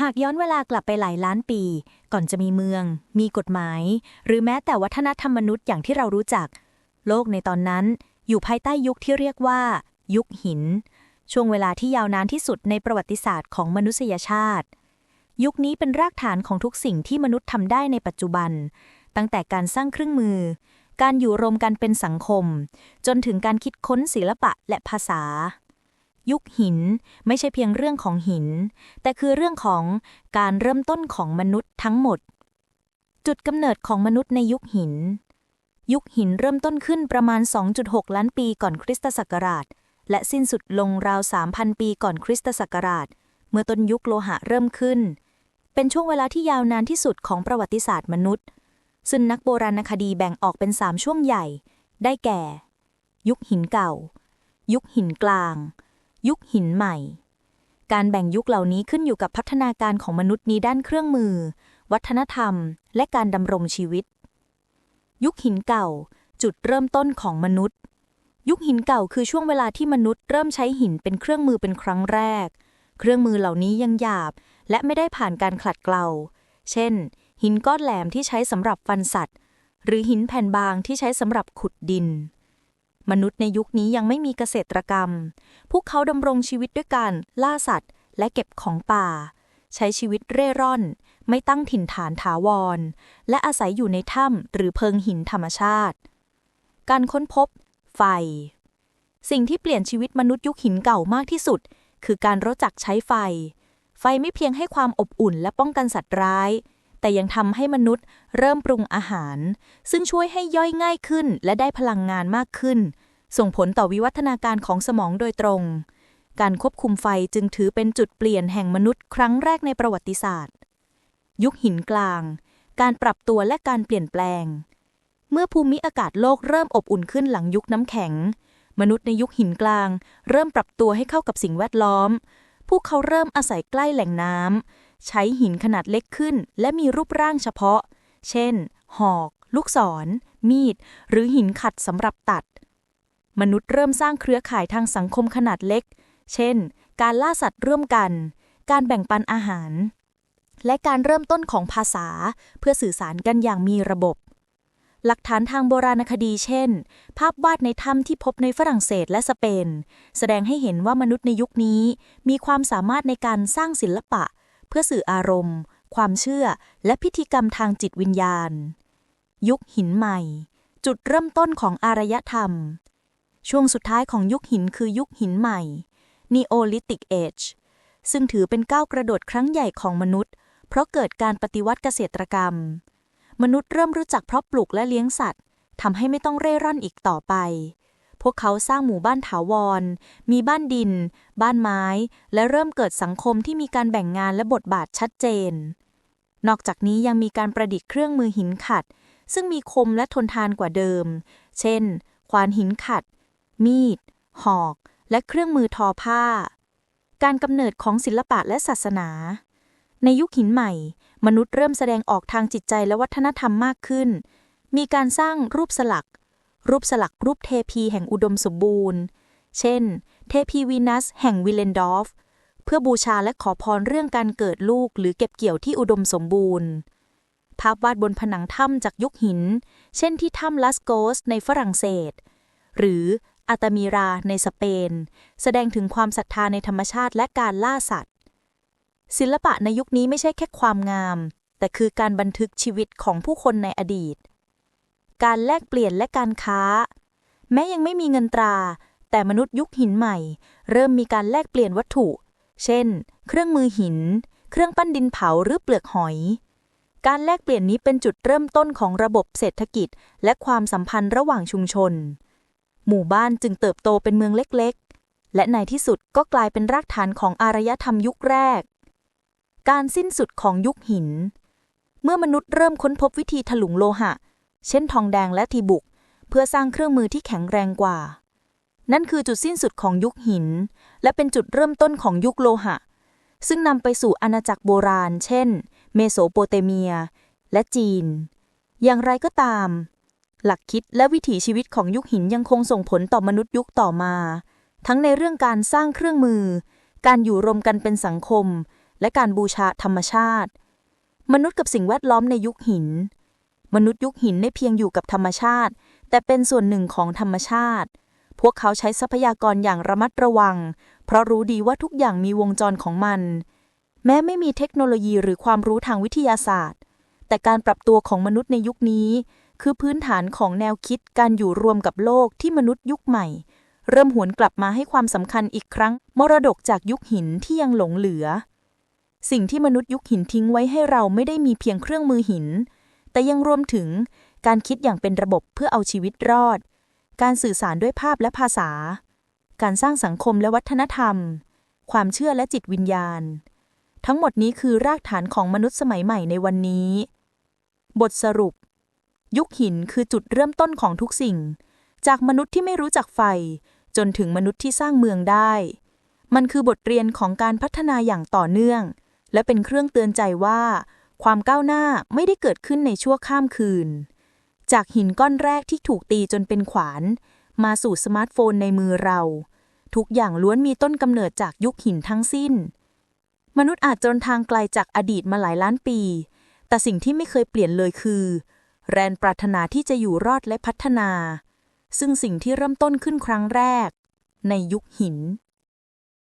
หากย้อนเวลากลับไปหลายล้านปี ก่อนจะมีเมือง มีกฎหมาย หรือแม้แต่วัฒนธรรมมนุษย์อย่างที่เรารู้จัก โลกในตอนนั้น อยู่ภายใต้ยุคที่เรียกว่า ยุคหิน ช่วงเวลาที่ยาวนานที่สุดในประวัติศาสตร์ของมนุษยชาติ ยุคนี้เป็นรากฐานของทุกสิ่งที่มนุษย์ทำได้ในปัจจุบัน ตั้งแต่การสร้างเครื่องมือ การอยู่รวมกันเป็นสังคม จนถึงการคิดค้นศิลปะและภาษา ยุคหิน ไม่ใช่เพียงเรื่องของหิน แต่คือเรื่องของการเริ่มต้นของมนุษย์ทั้งหมด จุดกำเนิดของมนุษย์ในยุคหิน ยุคหินเริ่มต้นขึ้นประมาณ 2.6 ล้านปีก่อนคริสตศักราช และสิ้นสุดลงราว 3,000 ปีก่อนคริสตศักราช เมื่อต้นยุคโลหะเริ่มขึ้น เป็นช่วงเวลาที่ยาวนานที่สุดของประวัติศาสตร์มนุษย์ ซึ่งนักโบราณคดีแบ่งออกเป็น 3 ช่วงใหญ่ ได้แก่ ยุคหินเก่ายุคหินกลาง ยุคหินใหม่ การแบ่งยุคเหล่านี้ขึ้นอยู่กับพัฒนาการของมนุษย์นี้ด้านเครื่องมือ วัฒนธรรม และการดำรงชีวิต ยุคหินเก่า จุดเริ่มต้นของมนุษย์ ยุคหินเก่าคือช่วงเวลาที่มนุษย์เริ่มใช้หินเป็นเครื่องมือเป็นครั้งแรก เครื่องมือเหล่านี้ยังหยาบ และไม่ได้ผ่านการขลัดเกลา เช่น หินก้อนแหลมที่ใช้สำหรับฟันสัตว์ หรือหินแผ่นบางที่ใช้สำหรับขุดดิน มนุษย์ในยุคนี้ยังไม่มีเกษตรกรรม พวกเขาดำรงชีวิตด้วยการล่าสัตว์ และเก็บของป่า ใช้ชีวิตเร่ร่อน ไม่ตั้งถิ่นฐานถาวร และอาศัยอยู่ในถ้ำหรือเพิงหินธรรมชาติ การค้นพบ ไฟ สิ่งที่เปลี่ยนชีวิตมนุษย์ยุคหินเก่ามากที่สุด คือการรู้จักใช้ไฟ ไฟไม่เพียงให้ความอบอุ่นและป้องกันสัตว์ร้าย แต่ยังทำให้มนุษย์เริ่มปรุงอาหาร ซึ่งช่วยให้ย่อยง่ายขึ้นและได้พลังงานมากขึ้น ส่งผลต่อวิวัฒนาการของสมองโดยตรง การควบคุมไฟจึงถือเป็นจุดเปลี่ยนแห่งมนุษย์ครั้งแรกในประวัติศาสตร์ ยุคหินกลาง การปรับตัวและการเปลี่ยนแปลง เมื่อภูมิอากาศโลกเริ่มอบอุ่นขึ้นหลังยุคน้ำแข็ง มนุษย์ในยุคหินกลาง เริ่มปรับตัวให้เข้ากับสิ่งแวดล้อม พวกเขาเริ่มอาศัยใกล้แหล่งน้ำ ใช้หินขนาดเล็กขึ้น และมีรูปร่างเฉพาะ เช่น หอก ลูกศร มีด หรือหินขัดสำหรับตัด มนุษย์เริ่มสร้างเครือข่ายทางสังคมขนาดเล็ก เช่น การล่าสัตว์ร่วมกัน การแบ่งปันอาหาร และการเริ่มต้นของภาษา เพื่อสื่อสารกันอย่างมีระบบหลักฐานทางโบราณคดีเช่น ภาพวาดในถ้ำที่พบในฝรั่งเศสและสเปน แสดงให้เห็นว่ามนุษย์ในยุคนี้ มีความสามารถในการสร้างศิลปะ เพื่อสื่ออารมณ์ ความเชื่อ และพิธีกรรมทางจิตวิญญาณ ยุคหินใหม่ จุดเริ่มต้นของอารยธรรม ช่วงสุดท้ายของยุคหินคือยุคหินใหม่ Neolithic Age ซึ่งถือเป็นก้าวกระโดดครั้งใหญ่ของมนุษย์ เพราะเกิดการปฏิวัติเกษตรกรรม มนุษย์เริ่มรู้จักเพาะปลูกและเลี้ยงสัตว์ทำให้ไม่ต้องเร่ร่อนอีกต่อไป พวกเขาสร้างหมู่บ้านถาวร มีบ้านดิน บ้านไม้ และเริ่มเกิดสังคมที่มีการแบ่งงานและบทบาทชัดเจน นอกจากนี้ยังมีการประดิษฐ์เครื่องมือหินขัด ซึ่งมีคมและทนทานกว่าเดิม เช่น ควานหินขัด มีด หอก และเครื่องมือทอผ้า การกำเนิดของศิลปะและศาสนา ในยุคหินใหม่ มนุษย์เริ่มแสดงออกทางจิตใจและวัฒนธรรมมากขึ้น มีการสร้างรูปสลัก รูปสลักรูปเทพีแห่งอุดมสมบูรณ์ เช่น เทพีวีนัสแห่งวิเลนดอฟ เพื่อบูชาและขอพรเรื่องการเกิดลูกหรือเก็บเกี่ยวที่อุดมสมบูรณ์ ภาพวาดบนผนังถ้ำจากยุคหิน เช่นที่ถ้ำลัสโกสในฝรั่งเศส หรืออาตามีราในสเปน แสดงถึงความศรัทธาในธรรมชาติและการล่าสัตว์ ศิลปะในยุคนี้ไม่ใช่แค่ความงาม แต่คือการบันทึกชีวิตของผู้คนในอดีต การแลกเปลี่ยนและการค้า แม้ยังไม่มีเงินตรา แต่มนุษย์ยุคหินใหม่ เริ่มมีการแลกเปลี่ยนวัตถุ เช่น เครื่องมือหิน เครื่องปั้นดินเผาหรือเปลือกหอย การแลกเปลี่ยนนี้เป็นจุดเริ่มต้นของระบบเศรษฐกิจ และความสัมพันธ์ระหว่างชุมชน หมู่บ้านจึงเติบโตเป็นเมืองเล็กๆ และในที่สุดก็กลายเป็นรากฐานของอารยธรรมยุคแรก การสิ้นสุดของยุคหิน เมื่อมนุษย์เริ่มค้นพบวิธีถลุงโลหะ เช่นทองแดงและทีบุก เพื่อสร้างเครื่องมือที่แข็งแรงกว่า นั่นคือจุดสิ้นสุดของยุคหิน และเป็นจุดเริ่มต้นของยุคโลหะ ซึ่งนำไปสู่อาณาจักรโบราณ เช่น เมโสโปเตเมีย และจีน อย่างไรก็ตาม หลักคิดและวิถีชีวิตของยุคหินยังคงส่งผลต่อมนุษย์ยุคต่อมา ทั้งในเรื่องการสร้างเครื่องมือ การอยู่รวมกันเป็นสังคม และการบูชาธรรมชาติ มนุษย์กับสิ่งแวดล้อมในยุคหิน มนุษย์ยุคหินไม่เพียงอยู่กับธรรมชาติ แต่เป็นส่วนหนึ่งของธรรมชาติ พวกเขาใช้ทรัพยากรอย่างระมัดระวัง เพราะรู้ดีว่าทุกอย่างมีวงจรของมัน แม้ไม่มีเทคโนโลยีหรือความรู้ทางวิทยาศาสตร์ แต่การปรับตัวของมนุษย์ในยุคนี้ คือพื้นฐานของแนวคิดการอยู่รวมกับโลกที่มนุษย์ยุคใหม่ เริ่มหวนกลับมาให้ความสำคัญอีกครั้ง มรดกจากยุคหินที่ยังหลงเหลือ สิ่งที่มนุษย์ยุคหินทิ้งไว้ให้เราไม่ได้มีเพียงเครื่องมือหิน แต่ยังรวมถึงการคิดอย่างเป็นระบบเพื่อเอาชีวิตรอด การสื่อสารด้วยภาพและภาษา การสร้างสังคมและวัฒนธรรม ความเชื่อและจิตวิญญาณ ทั้งหมดนี้คือรากฐานของมนุษย์สมัยใหม่ในวันนี้ บทสรุป ยุคหินคือจุดเริ่มต้นของทุกสิ่ง จากมนุษย์ที่ไม่รู้จักไฟ จนถึงมนุษย์ที่สร้างเมืองได้ มันคือบทเรียนของการพัฒนาอย่างต่อเนื่อง และเป็นเครื่องเตือนใจว่า ความก้าวหน้าไม่ได้เกิดขึ้นในชั่วข้ามคืน จากหินก้อนแรกที่ถูกตีจนเป็นขวาน มาสู่สมาร์ทโฟนในมือเรา ทุกอย่างล้วนมีต้นกำเนิดจากยุคหินทั้งสิ้น มนุษย์อาจจนทางไกลจากอดีตมาหลายล้านปี แต่สิ่งที่ไม่เคยเปลี่ยนเลยคือ แรงปรารถนาที่จะอยู่รอดและพัฒนา ซึ่งสิ่งที่เริ่มต้นขึ้นครั้งแรก ในยุคหิน